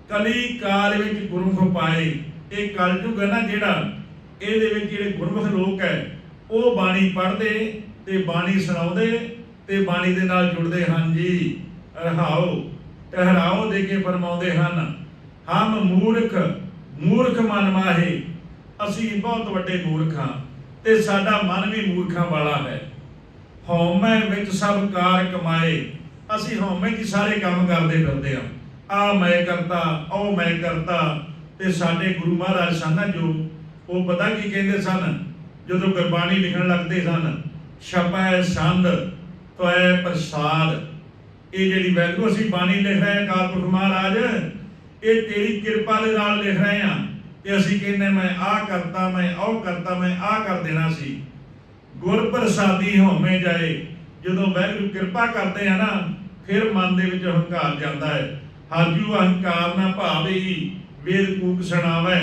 [SPEAKER 1] ਕਲੀ ਕਾਲ ਵਿੱਚ ਗੁਰਮੁਖ ਪਾਏ ਇਹ ਕਲਯੁਗ ਹੈ ਨਾ ਜਿਹੜਾ ਇਹਦੇ ਵਿੱਚ ਜਿਹੜੇ ਗੁਰਮੁਖ ਲੋਕ ਹੈ, ਉਹ ਬਾਣੀ ਪੜ੍ਹਦੇ ਤੇ ਬਾਣੀ ਸੁਣਾਉਂਦੇ ਤੇ ਬਾਣੀ ਦੇ ਨਾਲ ਜੁੜਦੇ ਹਨ ਜੀ। ਰਹਾਓ ਟਹਿਰਾਓ ਦੇ ਕੇ ਫਰਮਾਉਂਦੇ ਹਨ, ਹਮ ਮੂਰਖ ਮੂਰਖ ਮਨ ਮਾਹੇ, ਅਸੀਂ ਬਹੁਤ ਵੱਡੇ ਮੂਰਖ ਹਾਂ ਤੇ ਸਾਡਾ ਮਨ ਵੀ ਮੂਰਖਾਂ ਵਾਲਾ ਹੈ। ਹਉਮੈ ਵਿੱਚ ਸਭ ਕਾਰ ਕਮਾਏ, ਅਸੀਂ ਹਉਮੈ 'ਚ ਸਾਰੇ ਕੰਮ ਕਰਦੇ ਫਿਰਦੇ ਆ ਆ ਮੈਂ ਕਰਤਾ, ਉਹ ਮੈਂ ਕਰਤਾ ਤੇ ਸਾਡੇ ਗੁਰੂ ਮਹਾਰਾਜ ਸਨ ਜੋ ਉਹ ਪਤਾ ਕੀ ਕਹਿੰਦੇ ਸਨ? ਜਦੋਂ ਗੁਰਬਾਣੀ ਲਿਖਣ ਲੱਗਦੇ ਸਨ, ਛਪੈ ਸੰਦ ਤੋਏ ਪ੍ਰਸਾਦ। ਇਹ ਜਿਹੜੀ ਵੈਗਰੂ ਅਸੀਂ ਬਾਣੀ ਲਿਖ ਰਹੇ ਹਾਂ, ਕਾਲਪੁਰਖ ਮਹਾਰਾਜ, ਇਹ ਤੇਰੀ ਕਿਰਪਾ ਦੇ ਨਾਲ ਲਿਖ ਰਹੇ ਹਾਂ। ਤੇ ਅਸੀਂ ਕਹਿੰਦੇ, ਮੈਂ ਆਹ ਕਰਤਾ, ਮੈਂ ਉਹ ਕਰਤਾ, ਮੈਂ ਆਹ ਕਰ ਦੇਣਾ ਸੀ। ਗੁਰ ਪ੍ਰਸਾਦੀ ਹੋਵੇਂ ਜਾਏ। ਜਦੋਂ ਵਾਹਿਗੁਰੂ ਕਿਰਪਾ ਕਰਦੇ ਆ ਨਾ, ਫਿਰ ਮਨ ਦੇ ਵਿੱਚ ਹੰਕਾਰ ਜਾਂਦਾ ਹੈ। ਹਾਜੂ ਅਹੰਕਾਰ ਨਾ ਭਾਵੇਈ ਵੇਦ ਕੂਕ ਸੁਣਾਵੇ।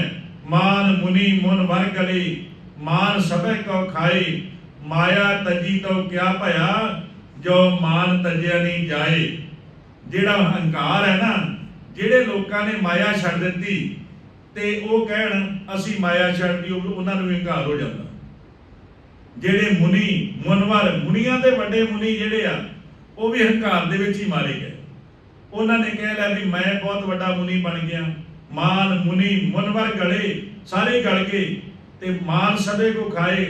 [SPEAKER 1] ਮਾਨ ਮੁਨੀ ਮੁਨ ਵਰ ਗਲੇ, ਮਾਨ ਸਭੇ ਕੋ ਖਾਏ ਮਾਇਆ ਤਜੀ ਤੋ ਕਿਆ ਭਇਆ, ਜੋ ਮਾਨ ਤਜਿਆ ਨਹੀਂ ਜਾਏ। ਜਿਹੜਾ ਹੰਕਾਰ ਹੈ ਨਾ, ਜਿਹੜੇ ਲੋਕਾਂ ਨੇ ਮਾਇਆ ਛੱਡ ਦਿੱਤੀ, ਤੇ ਉਹ ਕਹਿਣ, ਅਸੀਂ ਮਾਇਆ ਛੱਡਦੀ, ਉਹ ਉਹਨਾਂ ਨੂੰ ਹੰਕਾਰ ਹੋ ਜਾਂਦਾ। ਜਿਹੜੇ ਮੁਨੀ ਮੁਨਵਰ ਮੁਨੀਆਂ ਦੇ ਵੱਡੇ ਮੁਨੀ ਜਿਹੜੇ ਆ, ਉਹ ਵੀ ਹੰਕਾਰ ਦੇ ਵਿੱਚ ਹੀ ਮਾਰੇ ਗਏ। ਉਹਨਾਂ ਨੇ ਕਹਿ ਲਿਆ ਵੀ ਮੈਂ ਬਹੁਤ ਵੱਡਾ ਮੁਨੀ ਬਣ ਗਿਆ। ਮਾਨ ਮੁਨੀ, ਮੁਨਵਰ ਗਲੇ ਸਾਰੇ ਗਲ ਗਏ ਤੇ ਮਾਨ ਸਭੇ ਕੋ ਖਾਏ,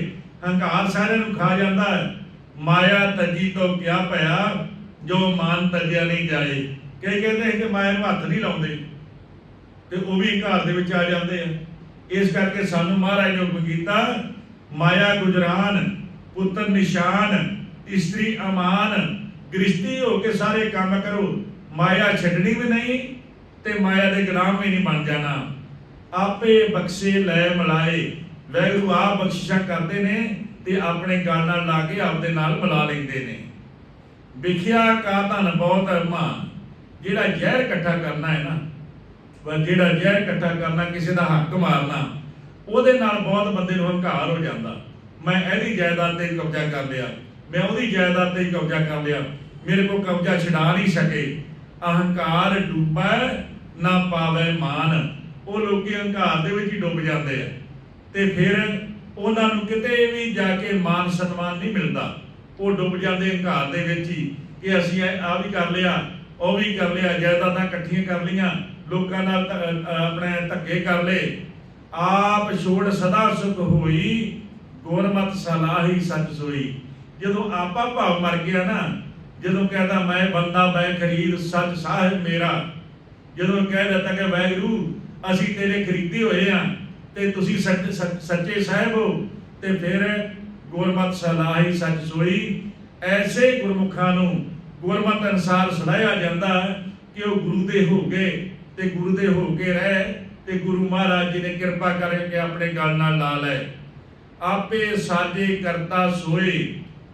[SPEAKER 1] ਹੰਕਾਰ ਸਾਰਿਆਂ ਨੂੰ ਖਾ ਜਾਂਦਾ ਹੈ। ਮਾਇਆ ਤਜੀ ਤੋਂ ਕਿਆ ਭਇਆ, ਜੋ ਮਾਨ ਤਜਿਆ ਨਹੀਂ ਜਾਏ। ਕਈ ਕਹਿੰਦੇ ਕਿ ਮਾਇਆ ਨੂੰ ਹੱਥ ਨਹੀਂ ਲਾਉਂਦੇ, ਤੇ ਉਹ ਵੀ ਘਰ ਦੇ ਵਿੱਚ ਆ ਜਾਂਦੇ ਆ। ਇਸ ਕਰਕੇ ਸਾਨੂੰ ਮਹਾਰਾਜ ਨੇ ਹੁਕਮ ਕੀਤਾ, ਮਾਇਆ ਗੁਜਰਾਨ, ਪੁੱਤਰ ਨਿਸ਼ਾਨ, ਇਸਤਰੀ ਅਮਾਨ ਗ੍ਰਿਸ਼ਤੀ ਹੋ ਕੇ ਸਾਰੇ ਕੰਮ ਕਰੋ। ਮਾਇਆ ਛੱਡਣੀ ਵੀ ਨਹੀਂ ਤੇ ਮਾਇਆ ਦੇ ਗੁਲਾਮ ਵੀ ਨਹੀਂ ਬਣ ਜਾਣਾ। ਆਪੇ ਬਖਸ਼ੇ, ਲੈ ਮਲਾਏ। ਵੈਗਰੂ ਆਪ ਬਖਸ਼ਿਸ਼ਾਂ ਕਰਦੇ ਨੇ ਤੇ ਆਪਣੇ ਗਲ ਨਾਲ ਲਾ ਕੇ ਆਪਦੇ ਨਾਲ ਮਿਲਾ ਲੈਂਦੇ ਨੇ। ਵਿਖਿਆ ਕਾ ਧਨ ਬਹੁਤ ਮਾ। ਜਿਹੜਾ ਜ਼ਹਿਰ ਇਕੱਠਾ ਕਰਨਾ ਹੈ ਨਾ ਪਰ ਜਿਹੜਾ ਜ਼ਹਿਰ ਇਕੱਠਾ ਕਰਨਾ, ਕਿਸੇ ਦਾ ਹੱਕ ਮਾਰਨਾ, ਉਹਦੇ ਨਾਲ ਬਹੁਤ ਬੰਦੇ ਨੂੰ ਹੰਕਾਰ ਹੋ ਜਾਂਦਾ। ਮੈਂ ਇਹਦੀ ਜਾਇਦਾਦ ਤੇ ਕਬਜ਼ਾ ਕਰ ਲਿਆ। ਮੈਂ ਉਹਦੀ ਜਾਇਦਾਦ ਤੇ ਕਬਜ਼ਾ ਕਰ ਲਿਆ। ਮੇਰੇ ਕੋਲ ਕਬਜ਼ਾ ਛਡਾ ਨਹੀਂ ਸਕੇ। ਅਹੰਕਾਰ ਡੁੱਬੈ ਨਾ ਪਾਵੇ ਮਾਨ। ਉਹ ਲੋਕੀ ਹੰਕਾਰ ਦੇ ਵਿੱਚ ਹੀ ਡੁੱਬ ਜਾਂਦੇ ਆ। ਤੇ ਫਿਰ ਉਹਨਾਂ ਨੂੰ ਕਿਤੇ ਵੀ ਜਾ ਕੇ ਮਾਨ ਸਨਮਾਨ ਨਹੀਂ ਮਿਲਦਾ। ਉਹ ਡੁੱਬ ਜਾਂਦੇ ਹੰਕਾਰ ਦੇ ਵਿੱਚ ਹੀ ਕਿ ਅਸੀਂ ਆ ਵੀ ਕਰ ਲਿਆ, ਉਹ ਵੀ ਕਰ ਲਿਆ, ਜਾਇਦਾਦਾਂ ਇਕੱਠੀਆਂ ਕਰ ਲੀਆਂ ਲੋਕਾਂ ਨਾਲ ਆਪਣੇ ਧੱਕੇ ਕਰ ਲਏ। ਆਪ ਛੋੜ ਸਦਾ ਸੁਖ ਹੋਈ, ਗੁਰਮਤ ਸਲਾਹੀ ਸੱਚ ਸੋਈ। ਜਦੋਂ ਆਪਾ ਭਾਵ ਮਰ ਗਿਆ ਨਾ, ਜਦੋਂ ਕਹਿੰਦਾ ਮੈਂ ਬੰਦਾ, ਮੈਂ ਖਰੀਦ, ਸੱਚ ਸਾਹਿਬ ਮੇਰਾ। ਜਦੋਂ ਕਹਿ ਦਿੱਤਾ ਕਿ ਵਾਹਿਗੁਰੂ, ਅਸੀਂ ਤੇਰੇ ਖਰੀਦੇ ਹੋਏ ਆ ਤੇ ਤੁਸੀਂ ਸੱਚੇ ਸਾਹਿਬ ਹੋ ਤੇ ਫਿਰ ਗੁਰਮਤ ਸਲਾਹੀ ਸੱਚ ਸੋਈ। ਐਸੇ ਗੁਰਮੁਖਾਂ ਨੂੰ ਗੁਰਮਤ ਅਨਸਾਰ ਸੁਣਾਇਆ ਜਾਂਦਾ ਕਿ ਉਹ ਗੁਰੂ ਦੇ ਹੋ ਗਏ ਤੇ ਗੁਰੂ ਦੇ ਹੋ ਕੇ ਰਹਿ ਤੇ ਗੁਰੂ ਮਹਾਰਾਜ ਜੀ ਨੇ ਕਿਰਪਾ ਕਰਕੇ ਆਪਣੇ ਗਲ ਨਾਲ ਲਾ ਲਏ। ਆਪੇ ਸਾਜੇ ਕਰਤਾ ਸੋਏ,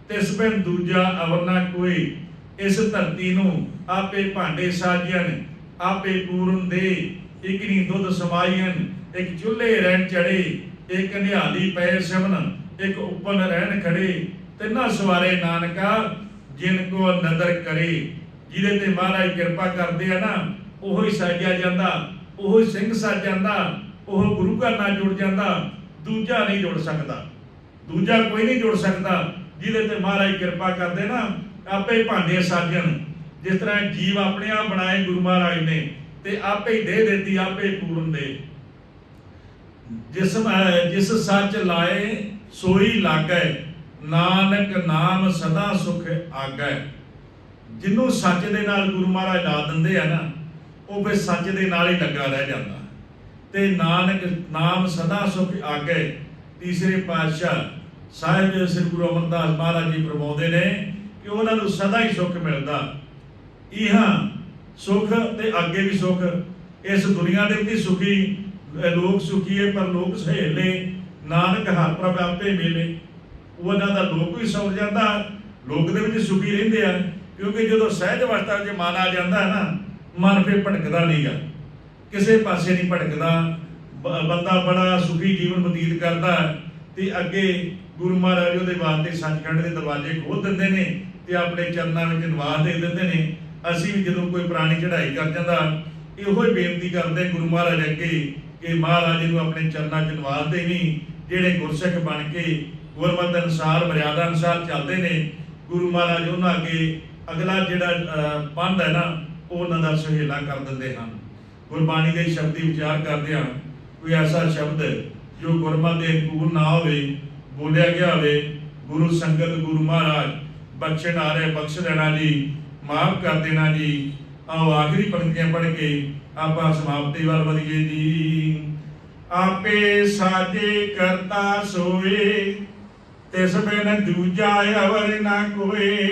[SPEAKER 1] ਤਿਸ ਬਿਨ ਦੂਜਾ ਅਵਰ ਨਾ ਕੋਈ। ਇਸ ਧਰਤੀ ਨੂੰ ਆਪੇ ਭਾਂਡੇ ਸਾਜਿਆਨ ਆਪੇ ਪੂਰਨ ਦੇ। ਇੱਕ ਨੀ ਦੁੱਧ ਸਮਾਈਨ ਇੱਕ ਚੁੱਲ੍ਹੇ ਰਹਿਣ ਚੜੇ ਇੱਕ ਨਿਹਾਲੀ ਪਏ ਸਿਵਨ, ਇੱਕ ਉੱਪਨ ਰਹਿਣ ਖੜੇ। ਤਿੰਨਾਂ ਸਵਾਰੇ ਨਾਨਕਾ, ਜਿਨ ਕੋ ਨਦਰ ਕਰੇ। ਜਿਹਦੇ ਤੇ ਮਹਾਰਾਜ ਕਿਰਪਾ ਕਰਦੇ ਆ ਨਾ, ਉਹੋ ਹੀ ਸਾਜਿਆ ਜਾਂਦਾ, ਉਹੋ ਹੀ ਸਿੰਘ ਸੱਜ ਜਾਂਦਾ, ਉਹ ਗੁਰੂ ਘਰ ਨਾਲ ਜੁੜ ਜਾਂਦਾ, ਦੂਜਾ ਨਹੀਂ ਜੁੜ ਸਕਦਾ। ਦੂਜਾ ਕੋਈ ਨਹੀਂ ਜੁੜ ਸਕਦਾ, ਜਿਹਦੇ ਤੇ ਮਹਾਰਾਜ ਕਿਰਪਾ ਕਰਦੇ ਨਾ, ਆਪੇ ਭਾਂਡੇ ਸਾਜਣ। ਜਿਸ ਤਰ੍ਹਾਂ ਜੀਵ ਆਪਣੇ ਆਪ ਬਣਾਏ ਗੁਰੂ ਮਹਾਰਾਜ ਨੇ ਤੇ ਆਪੇ ਹੀ ਦੇ ਦਿੱਤੀ, ਆਪੇ ਪੂਰਨ ਦੇ। ਜਿਸ ਜਿਸ ਸੱਚ ਲਾਏ, ਸੋਈ ਲਾਗੈ। ਨਾਨਕ ਨਾਮ ਸਦਾ ਸੁਖ ਆਗੈ। ਜਿਹਨੂੰ ਸੱਚ ਦੇ ਨਾਲ ਗੁਰੂ ਮਹਾਰਾਜ ਲਾ ਦਿੰਦੇ ਆ ਨਾ, ਉਹ ਫਿਰ ਸੱਚ ਦੇ ਨਾਲ ਹੀ ਲੱਗਾ ਰਹਿ ਜਾਂਦਾ। ਤੇ ਨਾਨਕ ਨਾਮ ਸਦਾ ਸੁਖ ਆਗੇ। ਤੀਸਰੇ ਪਾਤਸ਼ਾਹ ਸਾਹਿਬ ਸ੍ਰੀ ਗੁਰੂ ਅਮਰਦਾਸ ਮਹਾਰਾਜ ਜੀ ਫਰਮਾਉਂਦੇ ਨੇ ਕਿ ਉਹਨਾਂ ਨੂੰ ਸਦਾ ਹੀ ਸੁੱਖ ਮਿਲਦਾ। ਇਹਾਂ ਸੁਖ ਤੇ ਅੱਗੇ ਵੀ ਸੁਖ। ਇਸ ਦੁਨੀਆ ਦੇ ਵਿੱਚ ਹੀ ਸੁਖੀ ਅਹ ਲੋਕ ਸੁਖੀਏ ਪਰ ਲੋਕ ਸਹੇਲੇ ਨਾਨਕ ਹਰ ਪ੍ਰਭ ਆਪੇ ਮਿਲੇ। ਉਹਨਾਂ ਦਾ ਲੋਕ ਵੀ ਸੌ ਜਾਂਦਾ, ਲੋਕ ਦੇ ਵਿੱਚ ਸੁਖੀ ਰਹਿੰਦੇ ਆ, ਕਿਉਂਕਿ ਜਦੋਂ ਸਹਿਜ ਅਵਸਥਾ 'ਚ ਮਨ ਆ ਜਾਂਦਾ ਹੈ ਨਾ, ਮਨ ਫੇ ਭਟਕਦਾ ਨਹੀਂਗਾ ਕਿਸੇ ਪਾਸੇ ਨਹੀਂ ਭਟਕਦਾ ਬੰਦਾ ਬੜਾ ਸੁਖੀ ਜੀਵਨ ਬਤੀਤ ਕਰਦਾ, ਤੇ ਅੱਗੇ ਗੁਰੂ ਮਹਾਰਾਜ ਉਹਦੇ ਵਾਸਤੇ ਸੱਚਖੰਡ ਦੇ ਦਰਵਾਜ਼ੇ ਖੋਲ ਦਿੰਦੇ ਨੇ, ਤੇ ਆਪਣੇ ਚਰਨਾਂ ਵਿੱਚ ਨਿਵਾਸ ਦੇ ਦਿੰਦੇ ਨੇ। ਅਸੀਂ ਵੀ ਜਦੋਂ ਕੋਈ ਪੁਰਾਣੀ ਚੜ੍ਹਾਈ ਕਰ ਜਾਂਦਾ, ਇਹੋ ਹੀ ਬੇਨਤੀ ਕਰਦੇ ਗੁਰੂ ਮਹਾਰਾਜ ਅੱਗੇ ਕਿ ਮਹਾਰਾਜ ਨੂੰ ਆਪਣੇ ਚਰਨਾਂ 'ਚ ਨਿਵਾਸ ਦੇਵੀਂ, ਜਿਹੜੇ ਗੁਰਸਿੱਖ ਬਣ ਕੇ ਗੁਰਮਤਿ ਅਨੁਸਾਰ, ਮਰਿਆਦਾ ਅਨੁਸਾਰ ਚੱਲਦੇ ਨੇ, ਗੁਰੂ ਮਹਾਰਾਜ ਉਹਨਾਂ ਅੱਗੇ ਅਗਲਾ ਜਿਹੜਾ ਪੰਧ ਹੈ ਨਾ, ਉਹ ਉਹਨਾਂ ਦਾ ਸੁਹੇਲਾ ਕਰ ਦਿੰਦੇ ਹਨ। ਗੁਰਬਾਣੀ ਦੇ ਸ਼ਬਦੀ ਵਿਚਾਰ ਕਰਦੇ ਹਾਂ, ਕੋਈ ਐਸਾ ਸ਼ਬਦ ਜੋ ਗੁਰਮਤਿ ਦੇ ਅਨੁਕੂਲ ਨਾ ਹੋਵੇ, ਬੋਲਿਆ ਗਿਆ ਹੋਵੇ, ਗੁਰੂ ਸੰਗਤ ਗੁਰੂ ਮਹਾਰਾਜ ਬਖਸ਼ਣ ਆ ਰਹੇ, ਬਖਸ਼ ਲੈਣਾ ਜੀ ਮਾਫ ਕਰ ਦੇਣਾ ਜੀ। ਆਓ ਆਖਰੀ ਪੰਕਤੀਆਂ ਪੜ੍ਹ ਕੇ ਆਪਾਂ ਸਮਾਪਤੀ ਵੱਲ ਵਧੀਏ ਜੀ। ਆਪੇ ਸਾਜੇ ਕਰਤਾ ਸੋਏ, ਤਿਸ ਬਿਨ ਦੂਜਾ ਅਵਰ ਨਾ ਕੋਏ।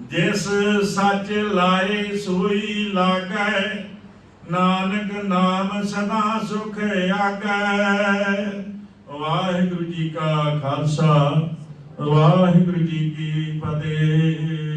[SPEAKER 1] ਜਿਸ ਸੱਚ ਲਾਏ ਸੋਈ ਲਾਗੈ, ਨਾਨਕ ਨਾਮ ਸਦਾ ਸੁਖ ਆਗੈ। ਵਾਹਿਗੁਰੂ ਜੀ ਕਾ ਖਾਲਸਾ, ਵਾਹਿਗੁਰੂ ਜੀ ਕੀ ਫਤਿਹ।